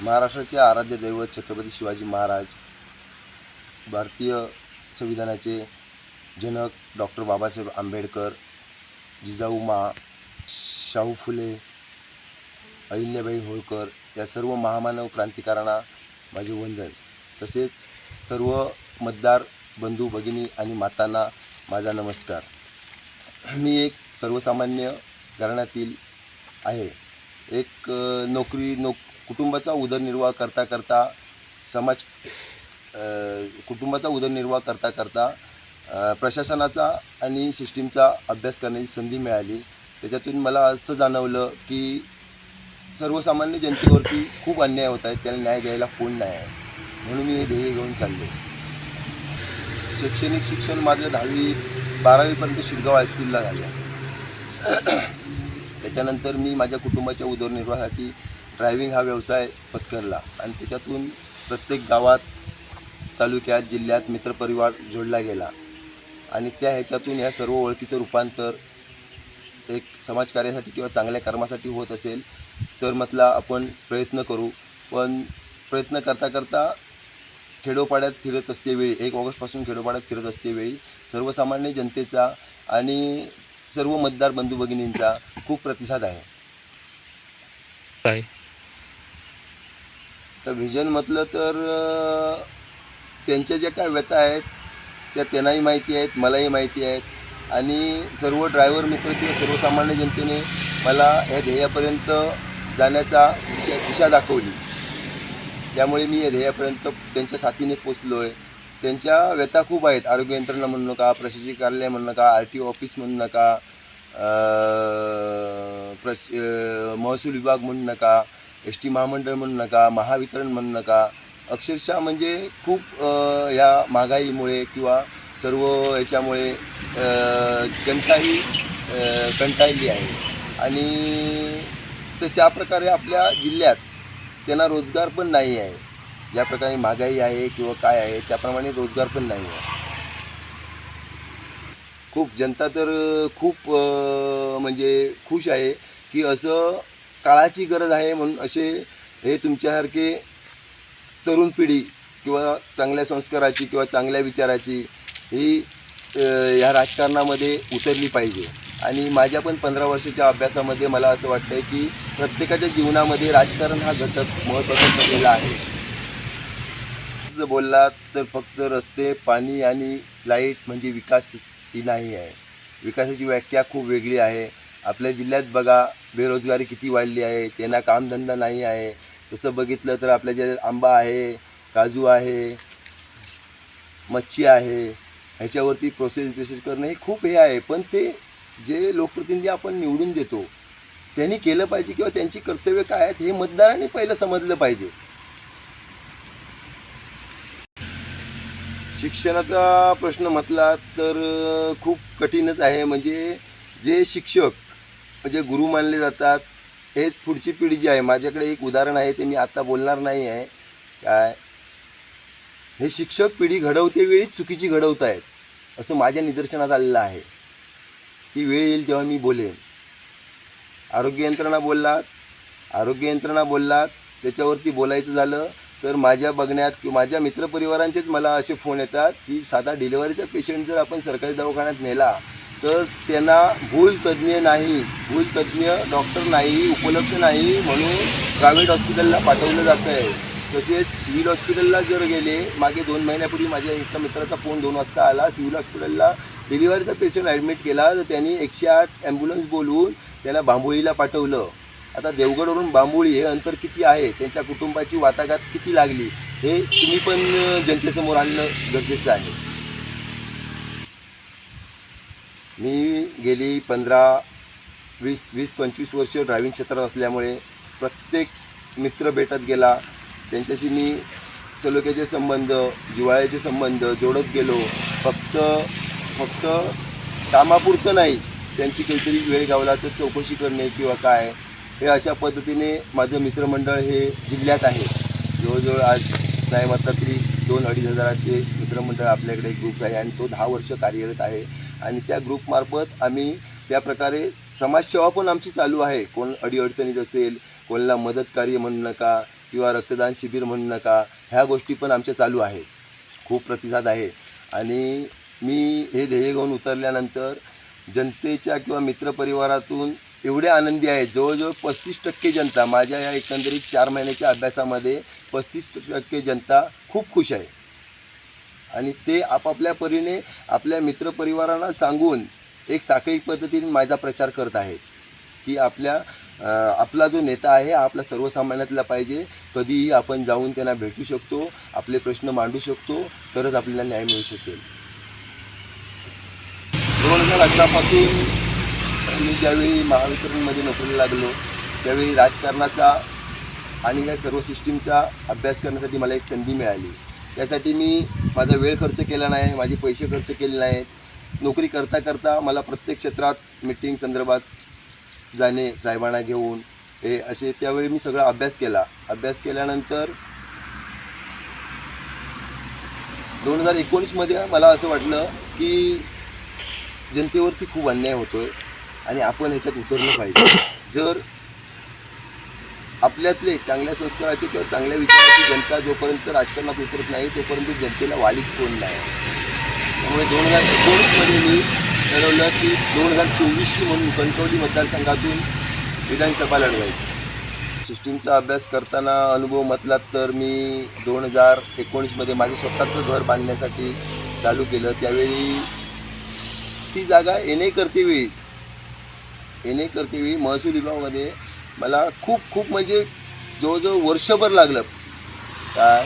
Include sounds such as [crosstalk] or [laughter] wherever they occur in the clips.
महाराष्ट्राचे आराध्य दैवत छत्रपती शिवाजी महाराज भारतीय संविधानाचे जनक डॉक्टर बाबासाहेब आंबेडकर जिजाऊ मा शाहू फुले अहिल्याबाई होळकर या सर्व महामानव क्रांतिकारांना माझे वंदन. तसेच सर्व मतदार बंधू भगिनी आणि मातांना माझा नमस्कार. मी एक सर्वसामान्य घराण्यातील आहे. एक नोकरी नोक कुटुंबाचा उदरनिर्वाह करता करता समाज कुटुंबाचा उदरनिर्वाह करता करता प्रशासनाचा आणि सिस्टीमचा अभ्यास करण्याची संधी मिळाली. त्याच्यातून मला असं जाणवलं की सर्वसामान्य जनतेवरती खूप अन्याय होत आहेत त्याला न्याय द्यायला कोण नाही आहे. म्हणून मी हे ध्येय घेऊन चालले. शैक्षणिक शिक्षण माझं दहावी बारावीपर्यंत शिरगाव हायस्कूलला झालं. त्याच्यानंतर मी माझ्या कुटुंबाच्या उदरनिर्वाहासाठी ड्रायव्हिंग हा व्यवसाय पत्करला आणि त्याच्यातून प्रत्येक गावात तालुक्यात जिल्ह्यात मित्रपरिवार जोडला गेला. आणि त्या ह्याच्यातून ह्या सर्व ओळखीचं रूपांतर एक समाजकार्यासाठी किंवा चांगल्या कर्मासाठी होत असेल तर म्हटला आपण प्रयत्न करू. पण प्रयत्न करता करता खेडोपाड्यात फिरत असते वेळी एक ऑगस्टपासून खेडोपाड्यात फिरत असते वेळी सर्वसामान्य जनतेचा आणि सर्व मतदार बंधू भगिनींचा खूप प्रतिसाद आहे. काय तर व्हिजन म्हटलं तर त्यांच्या ज्या काय व्यथा आहेत त्या त्यांनाही माहिती आहेत मलाही माहिती आहेत. आणि सर्व ड्रायव्हर मित्र किंवा सर्वसामान्य जनतेने मला या ध्येयापर्यंत जाण्याचा दिशा दिशा दाखवली. त्यामुळे मी या ध्येयापर्यंत त्यांच्या साथीने पोचलो आहे त्यांच्या व्यथा खूप आहेत. आरोग्य यंत्रणा म्हणू नका प्रशासकीय कार्यालय म्हणू नका आर टी ओ ऑफिस म्हणू नका प्रश महसूल विभाग म्हणू नका एस टी महामंडळ म्हणू नका महावितरण म्हणू नका अक्षरशः म्हणजे खूप या महागाईमुळे किंवा सर्व याच्यामुळे जनता जनताही कंटाळली आहे. आणि तशा त्या प्रकारे आपल्या जिल्ह्यात त्यांना रोजगार पण नाही आहे. ज्या प्रकारे महागाई आहे किंवा काय आहे त्याप्रमाणे रोजगार पण नाही आहे. खूप जनता तर खूप म्हणजे खुश आहे की असं काळाची गरज आहे म्हणून असे हे तुमच्यासारखे तरुण पिढी किंवा चांगल्या संस्काराची किंवा चांगल्या विचाराची ही ह्या राजकारणामध्ये उतरली पाहिजे. आणि माझ्या पण पंधरा वर्षाच्या अभ्यासामध्ये मला असं वाटतं आहे की प्रत्येकाच्या जीवनामध्ये राजकारण हा घटक महत्त्वाचा ठरलेला आहे. जर बोललात तर फक्त रस्ते पाणी आणि लाइट म्हणजे विकास ही नाही आहे. विकासाची व्याख्या खूप वेगळी आहे. आपल्या जिल्ह्यात बघा बेरोजगारी किती वाढली आहे त्यांना कामधंदा नाही आहे. तसं बघितलं तर आपल्या जिल्ह्यात आंबा आहे काजू आहे मच्छी आहे. ह्याच्यावरती प्रोसेस बेसिस करणं हे खूप हे आहे. पण ते जे लोकप्रतिनिधी आपण निवडून देतो त्यांनी केलं पाहिजे किंवा त्यांची कर्तव्य काय आहेत हे मतदारांनी पहिलं समजलं पाहिजे. शिक्षणाचा प्रश्न म्हटला तर खूप कठीणच आहे. म्हणजे जे शिक्षक म्हणजे गुरु मानले जातात हेच पुढची पिढी जी आहे माझ्याकडे एक उदाहरण आहे ते मी आत्ता बोलणार नाही आहे. काय? हे शिक्षक पिढी घडवते वेळी चुकीची घडवत आहेत असं माझ्या निदर्शनात आलेलं आहे. ती वेळ येईल तेव्हा मी बोलेन. आरोग्य यंत्रणा बोललात आरोग्य यंत्रणा बोललात त्याच्यावरती बोलायचं झालं तर माझ्या बघण्यात किंवा माझ्या मित्रपरिवारांचेच मला असे फोन येतात की साधा डिलिव्हरीचा पेशंट जर आपण सरकारी दवाखान्यात नेला तर त्यांना भूल तज्ज्ञ नाही भूल तज्ज्ञ डॉक्टर नाही उपलब्ध नाही म्हणून प्रायव्हेट हॉस्पिटलला पाठवलं जातं आहे तसेच सिव्हिल हॉस्पिटलला जर गेले मागे दोन महिन्यापूर्वी माझ्या एका मित्राचा फोन दोन वाजता आला. सिव्हिल हॉस्पिटलला डिलिव्हरीचा पेशंट ॲडमिट केला तर त्यांनी एकशे आठ ॲम्ब्युलन्स बोलवून त्यांना बांबोळीला पाठवलं. आता देवगडवरून बांबोळी हे अंतर किती आहे? त्यांच्या कुटुंबाची वाताघात किती लागली? हे तुम्ही पण जनतेसमोर आणणं गरजेचं आहे. मी गेली पंधरा वीस वीस पंचवीस वर्ष ड्रायव्हिंग क्षेत्रात असल्यामुळे प्रत्येक मित्र भेटत गेला. त्यांच्याशी मी सलोख्याचे संबंध जिवाळ्याचे संबंध जोडत गेलो. फक्त फक्त कामापुरतं नाही त्यांची काहीतरी वेळ गावला तर चौकशी करणे किंवा काय हे अशा पद्धतीने माझं मित्रमंडळ हे जिल्ह्यात आहे. जवळजवळ आज नाही म्हटलं तरी दोन अडीच हजाराचे मित्रमंडळ आपल्याकडे ग्रुप आहे आणि तो दहा वर्ष कार्यरत आहे. आणि त्या ग्रुपमार्फत आम्ही त्या प्रकारे समाजसेवा पण आमची चालू आहे. कोण अडीअडचणीत असेल कोणाला मदत कार्य म्हणू नका किंवा रक्तदान शिबिर म्हणू नका ह्या गोष्टी पण आमच्या चालू आहे. खूप प्रतिसाद आहे. आणि मी हे ध्येय घेऊन उतरल्यानंतर जनतेच्या किंवा मित्रपरिवारातून एवढे आनंदी आहेत जवळजवळ पस्तीस टक्के जनता माझ्या या एकंदरीत चार महिन्याच्या अभ्यासामध्ये पस्तीस टक्के जनता खूप खुश आहे. आणि ते आपापल्या परीने आपल्या मित्रपरिवारांना सांगून एक साखळी पद्धतीने माझा प्रचार करत आहेत की आपल्या आपला जो नेता आहे हा आपला सर्वसामान्यातला पाहिजे. कधीही आपण जाऊन त्यांना भेटू शकतो आपले प्रश्न मांडू शकतो तरच आपल्याला न्याय मिळू शकेल. दोन हजार अठरापासून मी ज्यावेळी महावितरणमध्ये नोकरीला लागलो त्यावेळी राजकारणाचा आणि या सर्व सिस्टीमचा अभ्यास करण्यासाठी मला एक संधी मिळाली. त्यासाठी मी माझा वेळ खर्च केला नाही माझे पैसे खर्च केले नाहीत. नोकरी करता करता मला प्रत्येक क्षेत्रात मिटिंग संदर्भात जाणे साहेबांना घेऊन हे असे त्यावेळी मी सगळा अभ्यास केला. अभ्यास केल्यानंतर दोन हजार एकोणीसमध्ये मला असं वाटलं की जनतेवरती खूप अन्याय होतो आहे आणि आपण ह्याच्यात उतरलं पाहिजे. जर आपल्यातले चांगल्या संस्काराचे किंवा चांगल्या विचाराची जनता जोपर्यंत राजकारणात उतरत नाही तोपर्यंत जनतेला वालीच कोण नाही. त्यामुळे दोन हजार एकोणीसमध्ये मी ठरवलं की दोन हजार चोवीसशी म्हणून कणकवली मतदारसंघातून विधानसभा लढवायची. सिस्टीमचा अभ्यास करताना अनुभव म्हटला तर मी दोन हजार एकोणीसमध्ये माझं स्वतःचं घर बांधण्यासाठी चालू केलं. त्यावेळी ती जागा येणे करतेवेळी येणे करतेवेळी महसूल विभागामध्ये मला खूप खूप म्हणजे जवळजवळ वर्षभर लागलं. काय?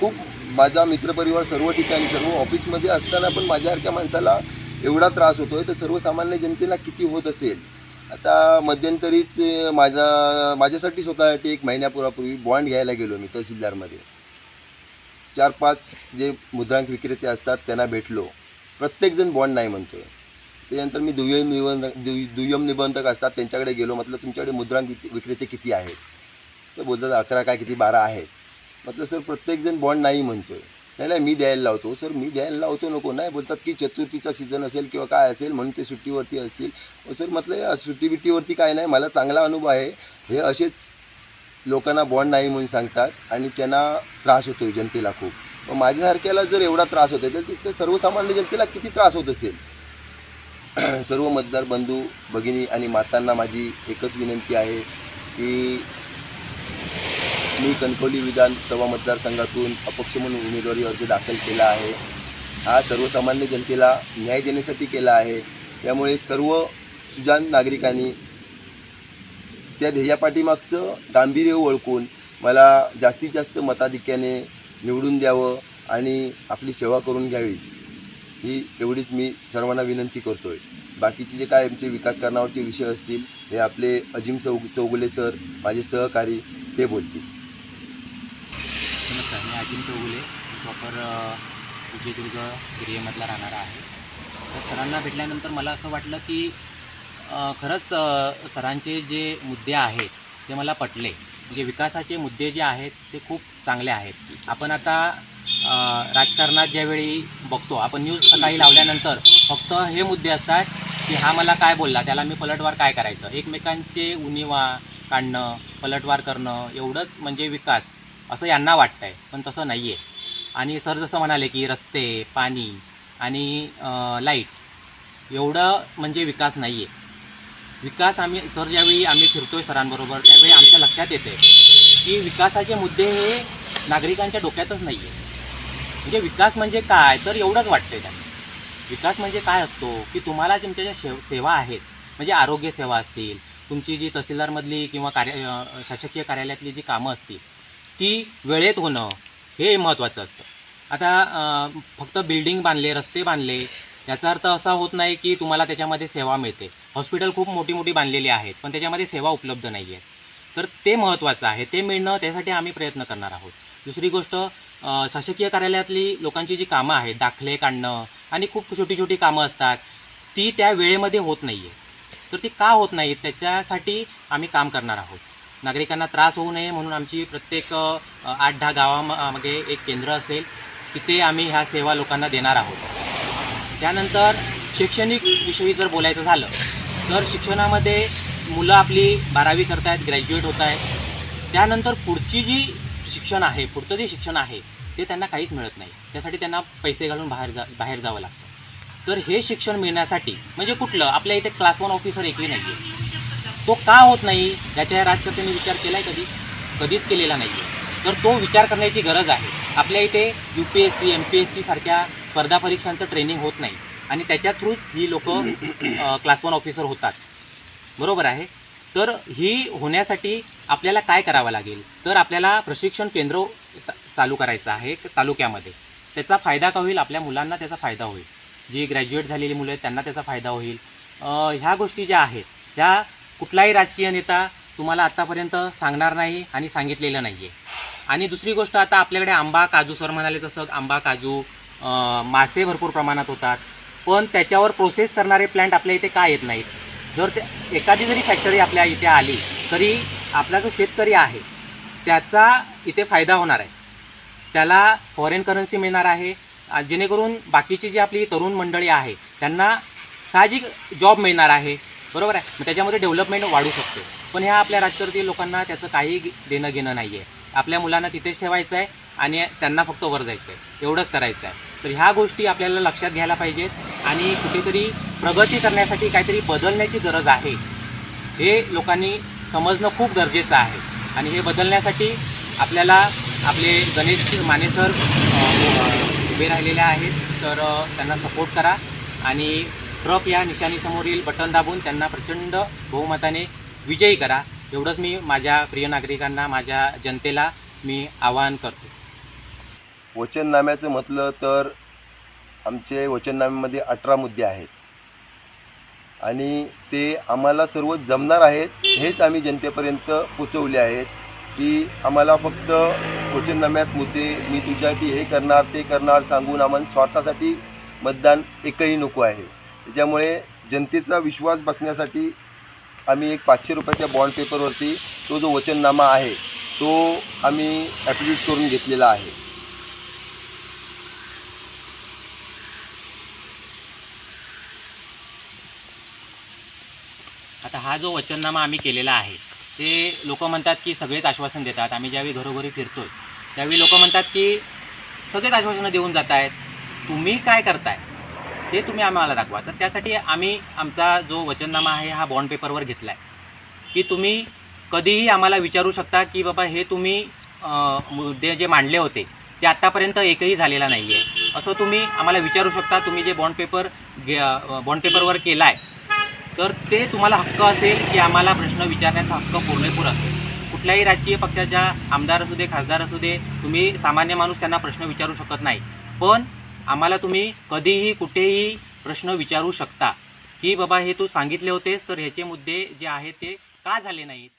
खूप माझा मित्रपरिवार सर्व ठिकाणी सर्व ऑफिसमध्ये असताना पण माझ्यासारख्या माणसाला एवढा त्रास होतो आहे तर सर्वसामान्य जनतेला किती होत असेल? आता मध्यंतरीच माझा माझ्यासाठी स्वतःसाठी एक महिन्यापुरापूर्वी बॉन्ड घ्यायला गेलो मी तहसीलदारमध्ये. चार पाच जे मुद्रांक विक्रेते असतात त्यांना भेटलो. प्रत्येकजण बॉन्ड नाही म्हणतो आहे त्याच्यानंतर मी दुय्यम निबंधक दुय्यम निबंधक असतात त्यांच्याकडे गेलो. म्हटलं तुमच्याकडे मुद्रांक विक्रेते किती आहेत? तर बोलतात अकरा काय किती बारा आहेत? म्हटलं सर प्रत्येकजण बॉन्ड नाही म्हणतो आहे नाही नाही मी द्यायला लावतो. सर मी द्यायला लावतो नको. नाही बोलतात की चतुर्थीचा सीझन असेल किंवा काय असेल म्हणून ते सुट्टीवरती असतील. हो, सर म्हटलं या सुट्टी बिट्टीवरती काय नाही. मला चांगला अनुभव आहे. हे असेच लोकांना बॉन्ड नाही म्हणून सांगतात आणि त्यांना त्रास होतो जनतेला खूप. मग माझ्यासारख्याला जर एवढा त्रास होतो तर तिथे सर्वसामान्य जनतेला किती त्रास होत असेल? [clears throat] सर्व मतदार बंधू भगिनी आणि मातांना माझी एकच विनंती आहे की मी कणकवली विधानसभा मतदारसंघातून अपक्ष म्हणून उमेदवारी अर्ज दाखल केला आहे. हा सर्वसामान्य जनतेला न्याय देण्यासाठी केला आहे. त्यामुळे सर्व सुजान नागरिकांनी त्या ध्येयापाठीमागचं गांभीर्य ओळखून मला जास्तीत जास्त मताधिक्याने निवडून द्यावं आणि आपली सेवा करून घ्यावी. ही एवढीच मी सर्वांना विनंती करतोय. बाकीचे जे काय आमचे विकास कारणावरचे विषय असतील हे आपले अजिम चौ चौगुले सर माझे सहकारी ते बोलतील. नमस्कार मी अजिम चौगुले प्रॉपर विजयदुर्ग एरियामधला राहणारा आहे. तर सरांना भेटल्यानंतर मला असं वाटलं की खरंच सरांचे जे मुद्दे आहेत ते मला पटले. म्हणजे विकासाचे मुद्दे जे आहेत ते खूप चांगले आहेत. आपण आता राजकारणात ज्यावेळी बघतो आपण न्यूज सकाळी लावल्यानंतर फक्त हे मुद्दे असतात की हा मला काय बोलला त्याला मी पलटवार काय करायचं? एकमेकांचे उणिवा काढणं पलटवार करणं एवढंच म्हणजे विकास असं यांना वाटतं आहे पण तसं नाही आहे आणि सर जसं म्हणाले की रस्ते पाणी आणि लाइट एवढं म्हणजे विकास नाही आहे विकास आम्ही सर ज्यावेळी आम्ही फिरतो आहे सरांबरोबर त्यावेळी आमच्या लक्षात येते की विकासाचे मुद्दे हे नागरिकांच्या डोक्यातच नाही आहे म्हणजे विकास म्हणजे काय? तर एवढंच वाटते त्यांना विकास म्हणजे काय असतो? की तुम्हाला तुमच्या ज्या शेव सेवा आहेत म्हणजे आरोग्य सेवा असतील तुमची जी तहसीलदारमधली किंवा कार्य शासकीय कार्यालयातली जी कामं असतील ती वेळेत होणं हे महत्त्वाचं असतं. आता फक्त बिल्डिंग बांधले रस्ते बांधले याचा अर्थ असा होत नाही की तुम्हाला त्याच्यामध्ये सेवा मिळते. हॉस्पिटल खूप मोठी मोठी बांधलेली आहेत पण त्याच्यामध्ये सेवा उपलब्ध नाही आहेत तर ते महत्त्वाचं आहे. ते मिळणं त्यासाठी आम्ही प्रयत्न करणार आहोत. दुसरी गोष्ट शासकीय कार्यालयातली लोकांची जी कामं आहेत दाखले काढणं आणि खूप छोटी छोटी कामं असतात ती त्या वेळेमध्ये होत नाही आहे तर ती का होत नाही त्याच्यासाठी आम्ही काम करणार आहोत. नागरिकांना त्रास होऊ नये म्हणून आमची प्रत्येक आठ दहा गावामध्ये एक केंद्र असेल तिथे आम्ही ह्या सेवा लोकांना देणार आहोत. त्यानंतर शैक्षणिक विषयी जर बोलायचं झालं तर शिक्षणामध्ये मुलं आपली बारावी करतायत ग्रॅज्युएट होत आहेत त्यानंतर पुढची जी शिक्षण आहे पुढचं जे शिक्षण आहे ते त्यांना काहीच मिळत नाही. त्यासाठी त्यांना पैसे घालून बाहेर जा बाहेर जावं लागतं. तर हे शिक्षण मिळण्यासाठी म्हणजे कुठलं? आपल्या इथे क्लास वन ऑफिसर एकही नाही आहे तो का होत नाही? याच्या या राजकर्त्यांनी विचार केला आहे कधी? कधीच केलेला नाही आहे तर तो विचार करण्याची गरज आहे. आपल्या इथे U P S C M P S C सारख्या स्पर्धा परीक्षांचं ट्रेनिंग होत नाही. आणि त्याच्या थ्रूच ही लोक क्लास वन ऑफिसर होतात. बरोबर आहे. तर ही होण्यासाठी आपल्याला काय करावं लागेल? तर आपल्याला प्रशिक्षण केंद्र त- चालू करायचं आहे तालुक्यामध्ये. त्याचा फायदा का होईल? आपल्या मुलांना त्याचा फायदा होईल. जी ग्रॅज्युएट झालेली मुलं आहेत त्यांना त्याचा फायदा होईल. ह्या गोष्टी ज्या आहेत ह्या कुठलाही राजकीय नेता तुम्हाला आत्तापर्यंत सांगणार नाही आणि सांगितलेलं नाही आहे आणि दुसरी गोष्ट आता आपल्याकडे आंबा काजू सर म्हणाले तसं आंबा काजू मासे भरपूर प्रमाणात होतात. पण त्याच्यावर प्रोसेस करणारे प्लॅन्ट आपल्या इथे का येत नाहीत? जर ते एखादी जरी फॅक्टरी आपल्या इथे आली तरी आपला जो शेतकरी आहे त्याचा इथे फायदा होणार आहे. त्याला फॉरेन करन्सी मिळणार आहे जेणेकरून बाकीची जी आपली तरुण मंडळी आहे त्यांना साहजिक जॉब मिळणार आहे. बरोबर आहे? मग त्याच्यामध्ये डेव्हलपमेंट वाढू शकते. पण ह्या आपल्या राजकारती लोकांना त्याचं काही देणं घेणं नाही आहे आपल्या मुलांना तिथेच ठेवायचं आहे आणि त्यांना फक्त वर जायचं आहे एवढंच करायचं आहे तर ह्या गोष्टी आपल्याला लक्षात घ्यायला पाहिजेत आणि कुठेतरी प्रगती करण्यासाठी काहीतरी बदलण्याची गरज आहे. हे लोकांनी समजणं खूप गरजेचं आहे. आणि हे बदलण्यासाठी आपल्याला आपले गणेश माने सर उभे राहिलेले आहेत. तर त्यांना सपोर्ट करा. आणि ट्रप या निशाणीसमोरील बटन दाबून त्यांना प्रचंड बहुमताने विजयी करा. एवढंच मी माझ्या प्रिय नागरिकांना माझ्या जनतेला मी आवाहन करतो. वचननाम्याचं म्हटलं तर आमचे वचननाम्यामध्ये अठरा मुद्दे आहेत. आणि ते आम्हाला सर्व जमणार आहेत हेच आम्ही जनतेपर्यंत पोचवले आहेत की आम्हाला फक्त वचननाम्यात मुद्दे मी तुझ्यासाठी हे करणार ते करणार सांगून आम्हाला स्वार्थासाठी मतदान एकही नको आहे. त्याच्यामुळे जनतेचा विश्वास बसण्यासाठी आम्ही एक पाचशे रुपयाच्या बॉन्ड पेपरवरती तो जो वचननामा आहे तो आम्ही ॲप्लिट करून घेतलेला आहे. आता हा जो वचननामा आम्ही केलेला आहे ते लोक म्हणतात की सगळेच आश्वासन देतात. आम्ही ज्यावेळी घरोघरी फिरतो त्यावेळी लोक म्हणतात की सगळेच आश्वासनं देऊन जात आहेत तुम्ही काय करताय? ते तुम्ही आम्हाला दाखवा. तर त्यासाठी आम्ही आमचा जो वचननामा आहे हा बॉन्ड पेपरवर घेतला आहे की तुम्ही कधीही आम्हाला विचारू शकता की बाबा हे तुम्ही मुद्दे जे मांडले होते ते आत्तापर्यंत एकही झालेला नाही आहे असं तुम्ही आम्हाला विचारू शकता. तुम्ही जे बॉन्ड पेपर गे बॉन्ड पेपरवर केला आहे तर ते तुम्हाला हक्क असेल की आम्हाला प्रश्न विचारण्याचा हक्क पुरेपूर असेल. कुठल्याही राजकीय पक्षाच्या आमदार असू दे खासदार असू दे तुम्ही सामान्य माणूस त्यांना प्रश्न विचारू शकत नाही. पण आम्हाला तुम्ही कधीही कुठेही प्रश्न विचारू शकता. की बाबा हे तू सांगितले होतेस तर ह्याचे मुद्दे जे आहेत ते का झाले नाहीत?